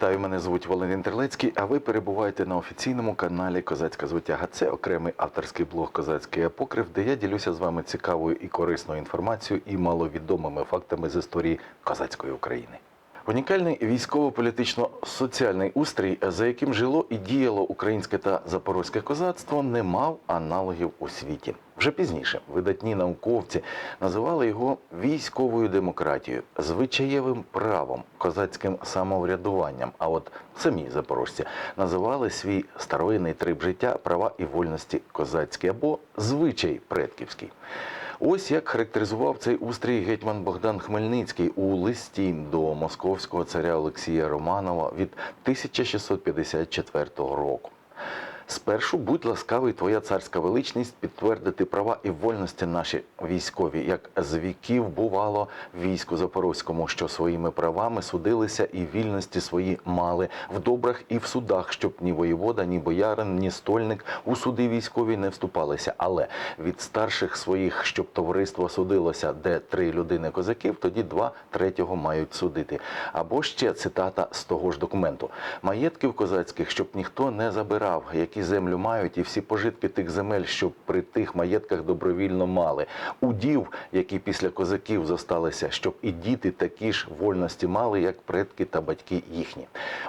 Вітаю, мене звуть Валентин Терлецький, а ви перебуваєте на офіційному каналі Козацька звитяга. Це окремий авторський блог Козацький апокрив, де я ділюся з вами цікавою і корисною інформацією і маловідомими фактами з історії козацької України. Унікальний військово-політично-соціальний устрій, за яким жило і діяло українське та запорозьке козацтво, не мав аналогів у світі. Вже пізніше видатні науковці називали його військовою демократією, звичаєвим правом, козацьким самоврядуванням. А от самі запорожці називали свій старовинний трип життя права і вольності козацькі або звичай предківський. Ось як характеризував цей устрій гетьман Богдан Хмельницький у листі до московського царя Олексія Романова від 1654 року. Спершу будь ласкавий, твоя царська величність підтвердити права і вольності наші військові, як з віків бувало війську запорозькому, що своїми правами судилися і вільності свої мали в добрах і в судах, щоб ні воєвода, ні боярин, ні стольник у суди військові не вступалися. Але від старших своїх, щоб товариство судилося, де три людини козаків, тоді два третього мають судити. Або ще цитата з того ж документу: маєтків козацьких, щоб ніхто не забирав, які землю мають, і всі пожитки тих земель, щоб при тих маєтках добровільно мали. Удів, які після козаків зосталися, щоб і діти такі ж вольності мали, як предки та батьки їхні.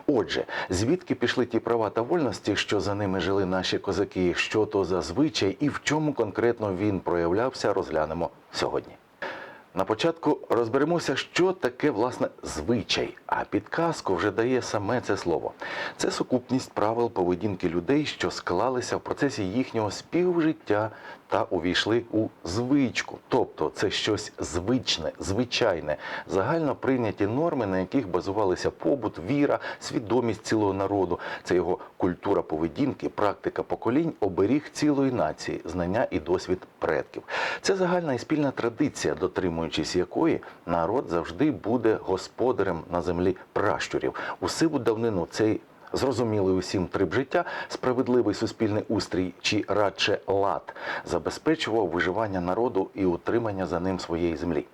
Отже, звідки пішли ті права та вольності, що за ними жили наші козаки, що то за звичай і в чому конкретно він проявлявся, розглянемо сьогодні. На початку розберемося, що таке власне звичай. А підказку вже дає саме це слово. Це сукупність правил поведінки людей, що склалися в процесі їхнього співжиття та увійшли у звичку. Тобто це щось звичне, звичайне, загально прийняті норми, на яких базувалися побут, віра, свідомість цілого народу. Це його культура поведінки, практика поколінь, оберіг цілої нації, знання і досвід предків. Це загальна і спільна традиція, дотримуючись якої народ завжди буде господарем на землі пращурів. У сиву давнину цей Зрозумілий усім трип життя, справедливий суспільний устрій чи радше лад забезпечував виживання народу і утримання за ним своєї землі.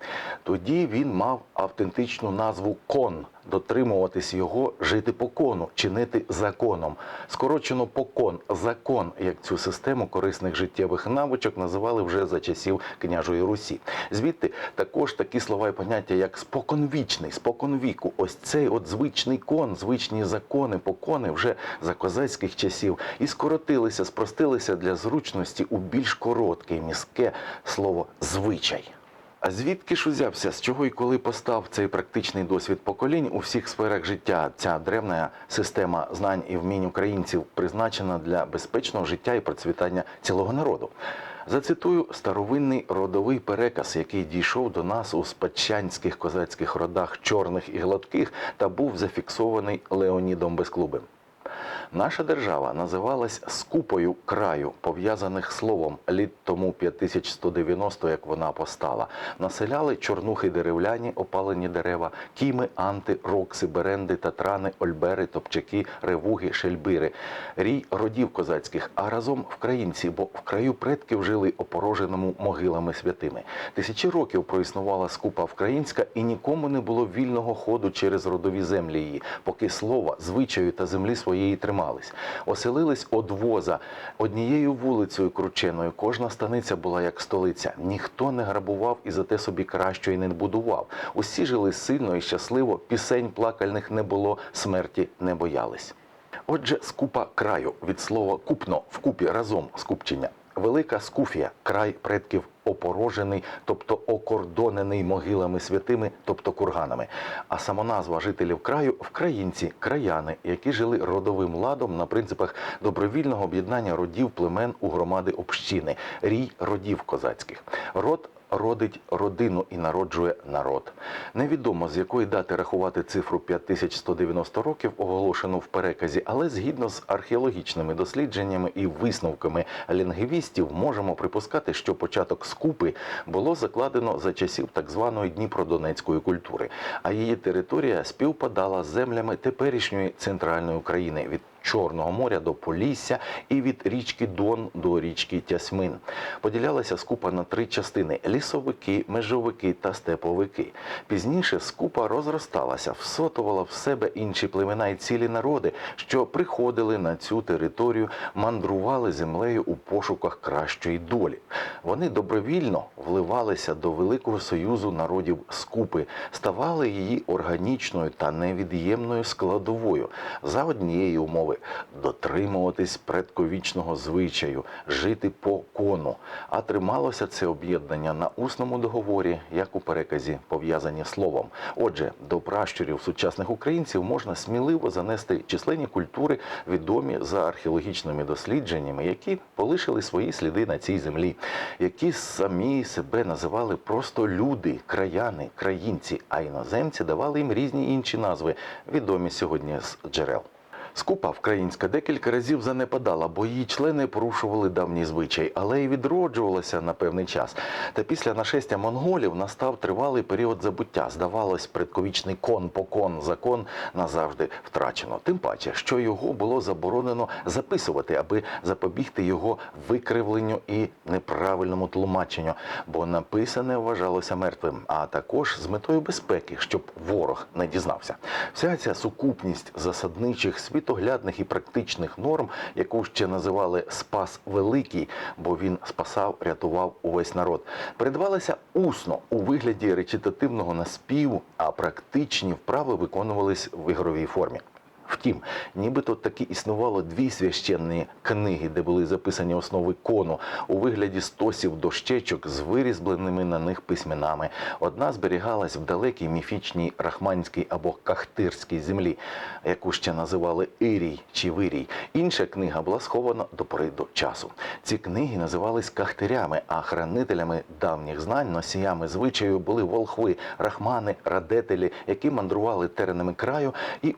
Тоді він мав автентичну назву кон, дотримуватись його, жити по кону, чинити законом. Скорочено покон, закон, як цю систему корисних життєвих навичок називали вже за часів княжої Русі. Звідти також такі слова і поняття, як споконвічний, споконвіку. Ось цей от звичний кон, звичні закони, покони вже за козацьких часів і скоротилися, спростилися для зручності у більш коротке міське слово звичай. А звідки ж узявся, з чого і коли постав цей практичний досвід поколінь у всіх сферах життя? Ця древна система знань і вмінь українців призначена для безпечного життя і процвітання цілого народу. Зацитую старовинний родовий переказ, який дійшов до нас у спадщанських козацьких родах чорних і гладких та був зафіксований Леонідом Безклубим. Наша держава називалась скупою краю, пов'язаних словом літ тому 5190, як вона постала. Населяли чорнухи деревляні, опалені дерева, кіми, анти, рокси, беренди, татрани, ольбери, топчаки, ревуги, шельбири, рій родів козацьких, а разом вкраїнці, бо в краю предків жили опороженому могилами святими. Тисячі років проіснувала скупа вкраїнська, і нікому не було вільного ходу через родові землі її, поки слова, звичаю та землі своєї тримались. Оселились од воза однією вулицею крученою. Кожна станиця була як столиця. Ніхто не грабував і зате собі кращої не будував. Усі жили сильно і щасливо. Пісень плакальних не було, смерті не боялись. Отже, скупа краю від слова купно вкупі разом скупчення. Велика скуфія, край предків опорожений, тобто окордонений могилами святими, тобто курганами. А самоназва жителів краю вкраїнці, краяни, які жили родовим ладом на принципах добровільного об'єднання родів племен у громади общини, рій родів козацьких. Род родить родину і народжує народ. Невідомо з якої дати рахувати цифру 5190 років, оголошену в переказі, але згідно з археологічними дослідженнями і висновками лінгвістів, можемо припускати, що початок скупи було закладено за часів так званої Дніпродонецької культури, а її територія співпадала з землями теперішньої центральної України Чорного моря до Полісся і від річки Дон до річки Тясмин. Поділялася скупа на три частини: лісовики, межовики та степовики. Пізніше скупа розросталася, всотувала в себе інші племена і цілі народи, що приходили на цю територію, мандрували землею у пошуках кращої долі. Вони добровільно вливалися до Великого Союзу народів скупи, ставали її органічною та невід'ємною складовою за однієї умови дотримуватись предковічного звичаю, жити по кону. А трималося це об'єднання на усному договорі, як у переказі пов'язані словом. Отже, до пращурів сучасних українців можна сміливо занести численні культури, відомі за археологічними дослідженнями, які полишили свої сліди на цій землі, які самі себе називали просто люди, краяни, країнці, а іноземці давали їм різні інші назви, відомі сьогодні з джерел. Скупа українська декілька разів занепадала, бо її члени порушували давній звичай, але й відроджувалася на певний час. Та після нашестя монголів настав тривалий період забуття. Здавалось, предковічний кон покон закон назавжди втрачено. Тим паче, що його було заборонено записувати, аби запобігти його викривленню і неправильному тлумаченню, бо написане вважалося мертвим, а також з метою безпеки, щоб ворог не дізнався. Вся ця сукупність засадничих світоглядних і практичних норм, яку ще називали Спас Великий, бо він спасав, рятував увесь народ, передавалася усно у вигляді речитативного наспіву, а практичні вправи виконувались в ігровій формі. Втім, нібито таки існувало дві священні книги, де були записані основи кону у вигляді стосів дощечок з вирізбленими на них письменами. Одна зберігалась в далекій міфічній рахманській або кахтирській землі, яку ще називали Ірій чи Вирій. Інша книга була схована до пори до часу. Ці книги називались кахтирями, а хранителями давніх знань, носіями звичаю були волхви, рахмани, радетелі, які мандрували теренами краю і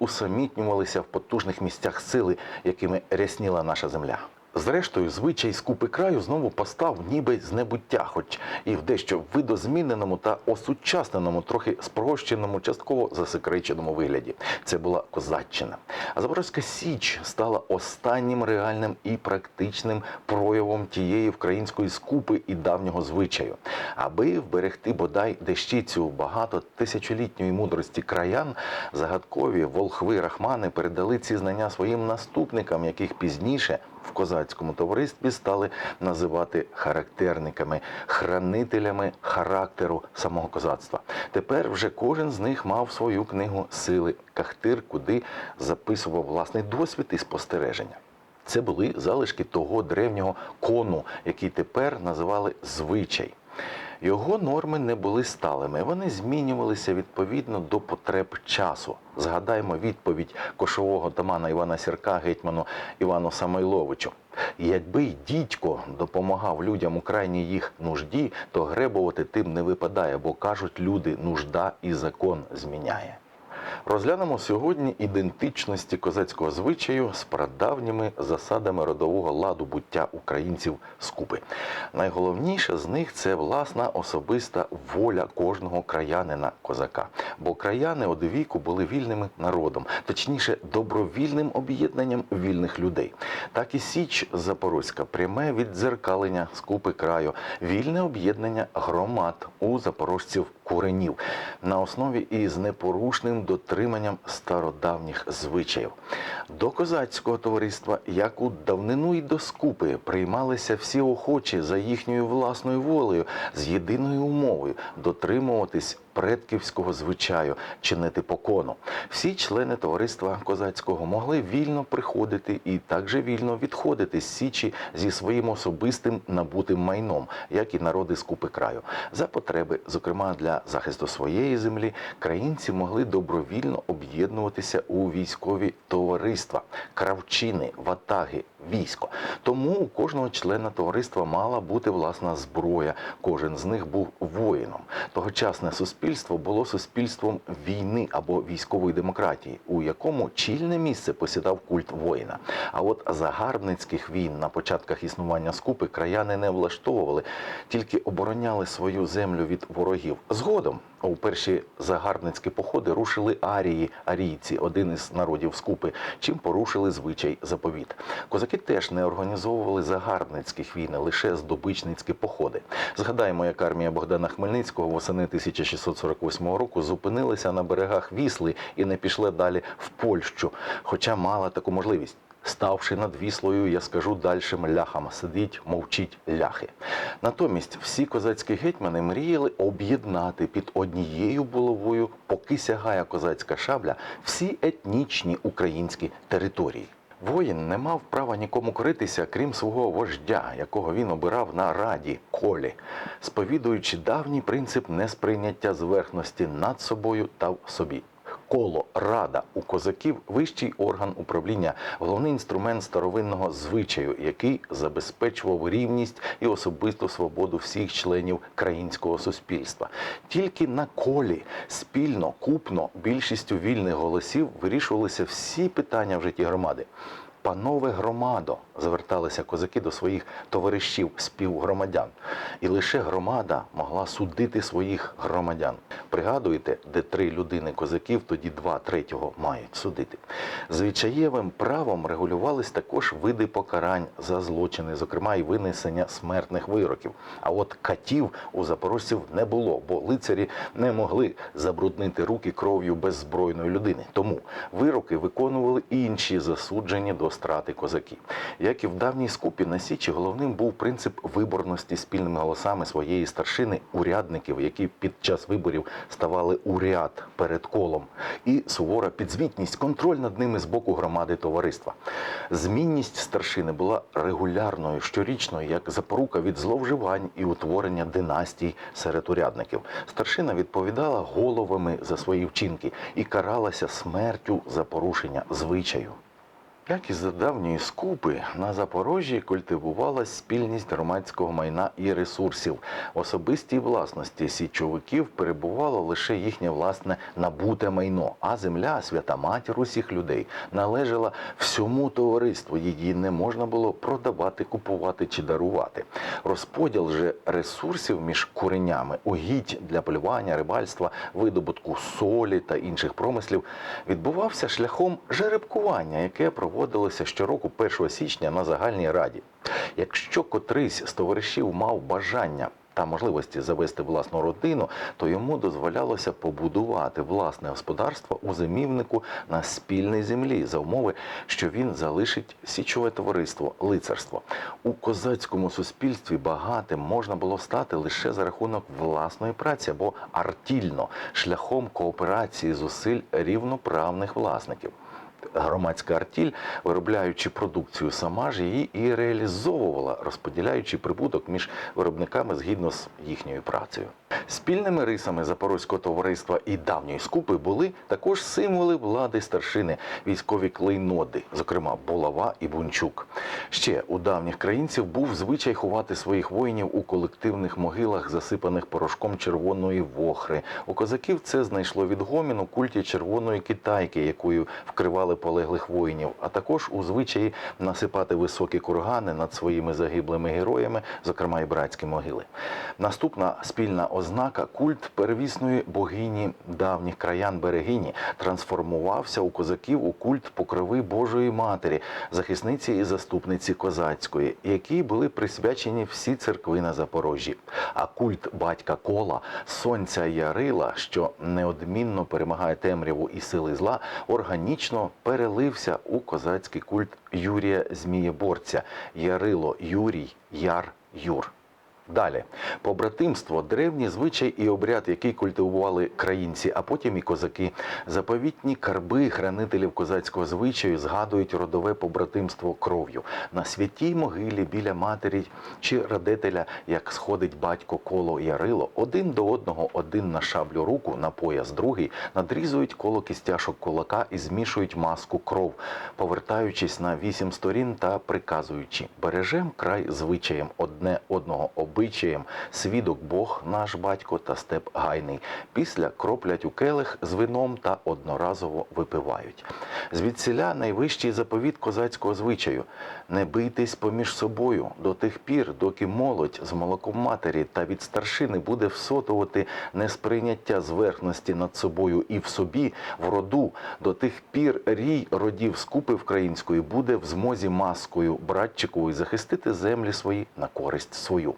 усамітнювалися в потужних місцях сили, якими рясніла наша земля. Зрештою, звичай скупи краю знову постав ніби з небуття, хоч і в дещо видозміненому та осучасненому, трохи спрощеному, частково засекреченому вигляді. Це була козаччина. А Запорозька Січ стала останнім реальним і практичним проявом тієї української скупи і давнього звичаю. Аби вберегти бодай дещицю багато тисячолітньої мудрості краян, загадкові волхви рахмани передали ці знання своїм наступникам, яких пізніше в козацькому товаристві стали називати характерниками, хранителями характеру самого козацтва. Тепер вже кожен з них мав свою книгу сили Кахтир, куди записував власний досвід і спостереження. Це були залишки того древнього кону, який тепер називали звичай. Його норми не були сталими, вони змінювалися відповідно до потреб часу. Згадаймо відповідь кошового тамана Івана Сірка гетьману Івану Самойловичу. Якби й дідько допомагав людям у крайній їх нужді, то гребувати тим не випадає, бо кажуть люди, нужда і закон зміняє. Розглянемо сьогодні ідентичності козацького звичаю з прадавніми засадами родового ладу буття українців скупи. Найголовніше з них це власна особиста воля кожного краянина козака. Бо краяни одовіку були вільним народом, точніше, добровільним об'єднанням вільних людей. Так і Січ Запорозька пряме віддзеркалення скупи краю, вільне об'єднання громад у запорожців куренів на основі із непорушним дотриманням стародавніх звичаїв. До козацького товариства, як у давнину й до скупи, приймалися всі охочі за їхньою власною волею з єдиною умовою дотримуватись предківського звичаю, чинити покону. Всі члени товариства козацького могли вільно приходити і також вільно відходити з січі зі своїм особистим набутим майном, як і народи скупи краю. За потреби, зокрема для захисту своєї землі, країнці могли добровільно об'єднуватися у військові товариства, кравчини, ватаги, військо. Тому у кожного члена товариства мала бути власна зброя. Кожен з них був воїном. Тогочасне суспільство було суспільством війни або військової демократії, у якому чільне місце посідав культ воїна. А от загарбницьких війн на початках існування скупи краяни не влаштовували, тільки обороняли свою землю від ворогів. Згодом У перші загарбницькі походи рушили арії, арійці, один із народів скупи, чим порушили звичай заповіт. Козаки теж не організовували загарбницьких війн, лише здобичницькі походи. Згадаємо, як армія Богдана Хмельницького восени 1648 року зупинилася на берегах Вісли і не пішла далі в Польщу, хоча мала таку можливість. Ставши над віслою, я скажу дальшим ляхам сидіть, мовчіть ляхи. Натомість всі козацькі гетьмани мріяли об'єднати під однією булавою, поки сягає козацька шабля, всі етнічні українські території. Воїн не мав права нікому коритися, крім свого вождя, якого він обирав на раді колі, сповідуючи давній принцип несприйняття зверхності над собою та в собі. Коло рада у козаків вищий орган управління, головний інструмент старовинного звичаю, який забезпечував рівність і особисту свободу всіх членів країнського суспільства. Тільки на колі спільно, купно, більшістю вільних голосів вирішувалися всі питання в житті громади. Панове громадо, зверталися козаки до своїх товаришів співгромадян, і лише громада могла судити своїх громадян. Пригадуєте, де три людини козаків, тоді два третього мають судити. Звичаєвим правом регулювались також види покарань за злочини, зокрема і винесення смертних вироків. А от катів у запорожців не було, бо лицарі не могли забруднити руки кров'ю беззбройної людини. Тому вироки виконували інші засуджені до страти козаки. Як і в давній скупі на Січі, головним був принцип виборності спільними голосами своєї старшини урядників, які під час виборів ставали у ряд перед колом, і сувора підзвітність, контроль над ними з боку громади товариства. Змінність старшини була регулярною, щорічною, як запорука від зловживань і утворення династій серед урядників. Старшина відповідала головами за свої вчинки і каралася смертю за порушення звичаю. Як і за давньої скупи, на Запорожжі культивувалась спільність громадського майна і ресурсів. Особистій власності січовиків перебувало лише їхнє власне набуте майно, а земля, свята матір усіх людей, належала всьому товариству. Її не можна було продавати, купувати чи дарувати. Розподіл же ресурсів між куренями, угідь для полювання, рибальства, видобутку солі та інших промислів відбувався шляхом жеребкування, яке проводилося щороку 1 січня на загальній раді. Якщо котрийсь з товаришів мав бажання та можливості завести власну родину, то йому дозволялося побудувати власне господарство у зимівнику на спільній землі за умови, що він залишить січове товариство, лицарство. У козацькому суспільстві багатим можна було стати лише за рахунок власної праці або артільно, шляхом кооперації зусиль рівноправних власників. Громадська артіль, виробляючи продукцію, сама ж її і реалізовувала, розподіляючи прибуток між виробниками згідно з їхньою працею. Спільними рисами запорозького товариства і давньої скупи були також символи влади старшини, військові клейноди, зокрема булава і бунчук. Ще у давніх країнців був звичай ховати своїх воїнів у колективних могилах, засипаних порошком червоної вохри. У козаків це знайшло відгомін у культі червоної китайки, якою вкривали полеглих воїнів, а також у звичаї насипати високі кургани над своїми загиблими героями, зокрема і братські могили. Наступна спільна ознака культ первісної богині давніх краян берегині трансформувався у козаків у культ покрови Божої Матері, захисниці і заступниці козацької, якій були присвячені всі церкви на Запорожжі. А культ батька кола, сонця Ярила, що неодмінно перемагає темряву і сили зла, органічно перелився у козацький культ Юрія Змієборця, Ярило Юрій, Яр Юр. Далі. Побратимство, древній звичай і обряд, який культивували країнці, а потім і козаки. Заповітні карби хранителів козацького звичаю згадують родове побратимство кров'ю. На святій могилі біля матері чи радителя, як сходить батько коло ярило, один до одного, один на шаблю руку, на пояс другий, надрізують коло кістяшок кулака і змішують маску кров, повертаючись на вісім сторін та приказуючи. Бережем край звичаєм одне одного обидва обичаєм свідок Бог наш батько та степ гайний. Після кроплять у келих з вином та одноразово випивають. Звідсіля найвищий заповіт козацького звичаю не бийтесь поміж собою до тих пір, доки молодь з молоком матері та від старшини буде всотувати несприйняття зверхності над собою і в собі в роду, до тих пір рій родів скупи української буде в змозі маскою братчиковою захистити землі свої на користь свою.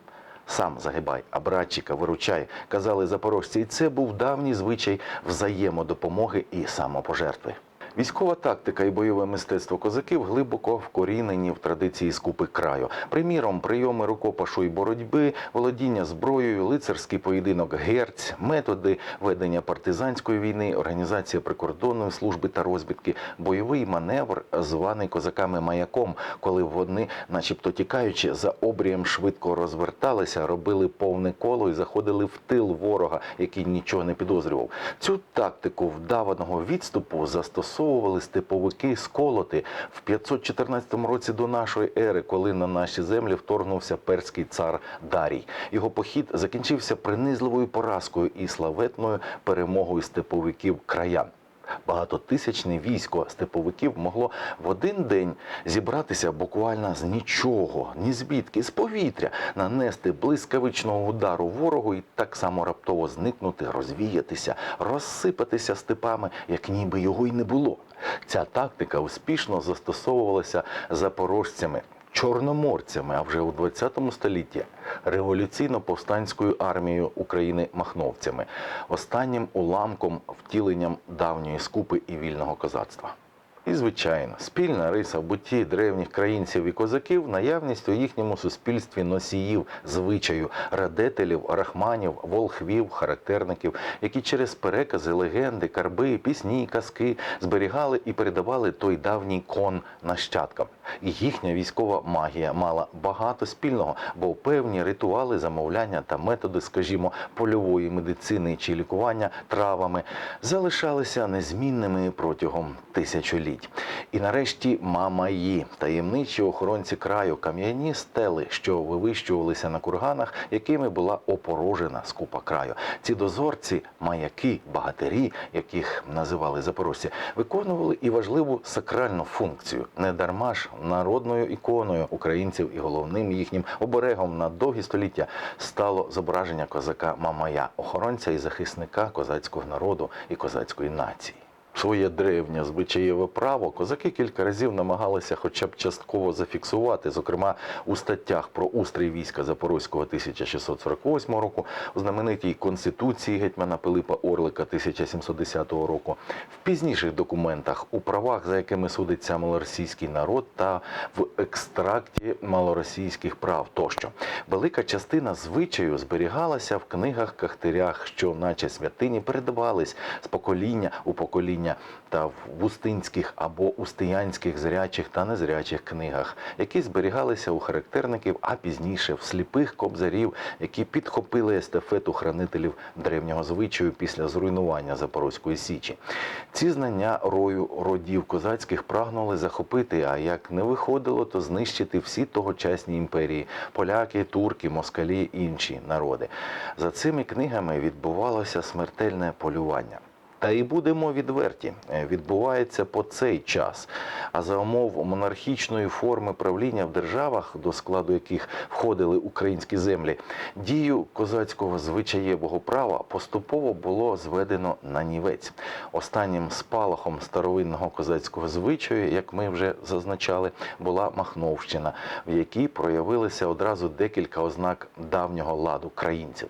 Сам загибай, а братчика виручай, казали запорожці, і це був давній звичай взаємодопомоги і самопожертви. Військова тактика і бойове мистецтво козаків глибоко вкорінені в традиції скупи краю. Приміром, прийоми рукопашу і боротьби, володіння зброєю, лицарський поєдинок герць, методи ведення партизанської війни, організація прикордонної служби та розвідки, бойовий маневр, званий козаками маяком, коли вони, начебто тікаючи за обрієм, швидко розверталися, робили повне коло і заходили в тил ворога, який нічого не підозрював. Цю тактику вдаваного відступу застосовували степовики з колоти в 514 році до нашої ери, коли на наші землі вторгнувся перський цар Дарій. Його похід закінчився принизливою поразкою і славетною перемогою степовиків краян. Багатотисячне військо степовиків могло в один день зібратися буквально з нічого, ні звідки, з повітря, нанести блискавичного удару ворогу і так само раптово зникнути, розвіятися, розсипатися степами, як ніби його й не було. Ця тактика успішно застосовувалася запорожцями. Чорноморцями, а вже у 20 столітті революційно-повстанською армією України махновцями, останнім уламком втіленням давньої скупи і вільного козацтва. І, звичайно, спільна риса в бутті древніх країнців і козаків наявність у їхньому суспільстві носіїв, звичаю, радетелів, рахманів, волхвів, характерників, які через перекази, легенди, карби, пісні, казки зберігали і передавали той давній кон нащадкам. І їхня військова магія мала багато спільного, бо певні ритуали, замовляння та методи, скажімо, польової медицини чи лікування травами залишалися незмінними протягом тисячоліть. І нарешті мамаї, таємничі охоронці краю, кам'яні стели, що вивищувалися на курганах, якими була опорожена скупа краю. Ці дозорці, маяки, багатирі, яких називали запорожці, виконували і важливу сакральну функцію. Не дарма ж народною іконою українців і головним їхнім оберегом на довгі століття стало зображення козака Мамая, охоронця і захисника козацького народу і козацької нації. Своє древнє звичаєве право козаки кілька разів намагалися хоча б частково зафіксувати, зокрема у статтях про устрій війська Запорозького 1648 року, у знаменитій Конституції гетьмана Пилипа Орлика 1710 року, в пізніших документах у правах, за якими судиться малоросійський народ, та в екстракті малоросійських прав тощо. Велика частина звичаю зберігалася в книгах кахтирях, що, наче святині, передавались з покоління у покоління та в вустинських або устиянських зрячих та незрячих книгах, які зберігалися у характерників, а пізніше в сліпих кобзарів, які підхопили естафету хранителів древнього звичаю після зруйнування Запорозької січі. Ці знання рою родів козацьких прагнули захопити, а як не виходило, то знищити всі тогочасні імперії поляки, турки, москалі інші народи. За цими книгами відбувалося смертельне полювання. Та і будемо відверті, е, відбувається по цей час. А за умов монархічної форми правління в державах, до складу яких входили українські землі, дію козацького звичаєвого права поступово було зведено на нівець. Останнім спалахом старовинного козацького звичаю, як ми вже зазначали, була Махновщина, в якій проявилися одразу декілька ознак давнього ладу країнців.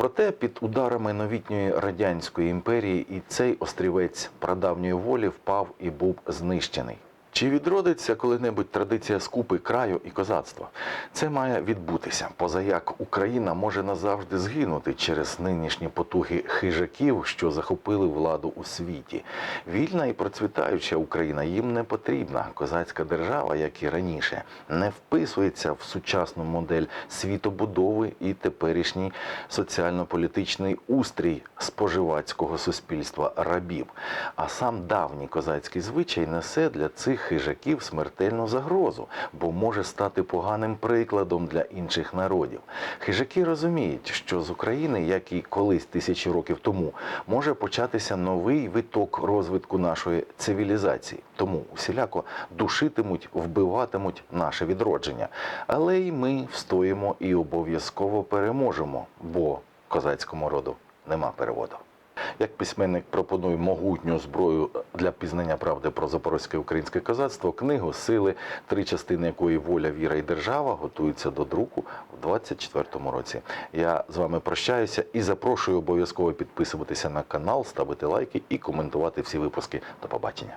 Проте під ударами новітньої радянської імперії і цей острівець прадавньої волі впав і був знищений. Чи відродиться коли-небудь традиція скупи краю і козацтва? Це має відбутися, позаяк Україна може назавжди згинути через нинішні потуги хижаків, що захопили владу у світі. Вільна і процвітаюча Україна їм не потрібна. Козацька держава, як і раніше, не вписується в сучасну модель світобудови і теперішній соціально-політичний устрій споживацького суспільства рабів. А сам давній козацький звичай несе для цих хижаків смертельну загрозу, бо може стати поганим прикладом для інших народів. Хижаки розуміють, що з України, як і колись тисячі років тому, може початися новий виток розвитку нашої цивілізації. Тому усіляко душитимуть, вбиватимуть наше відродження. Але й ми встоїмо і обов'язково переможемо, бо козацькому роду нема переводу. Як письменник пропонує могутню зброю для пізнання правди про запорозьке українське козацтво, книгу Сили, три частини якої воля, віра і держава готуються до друку в 24-му році. Я з вами прощаюся і запрошую обов'язково підписуватися на канал, ставити лайки і коментувати всі випуски. До побачення.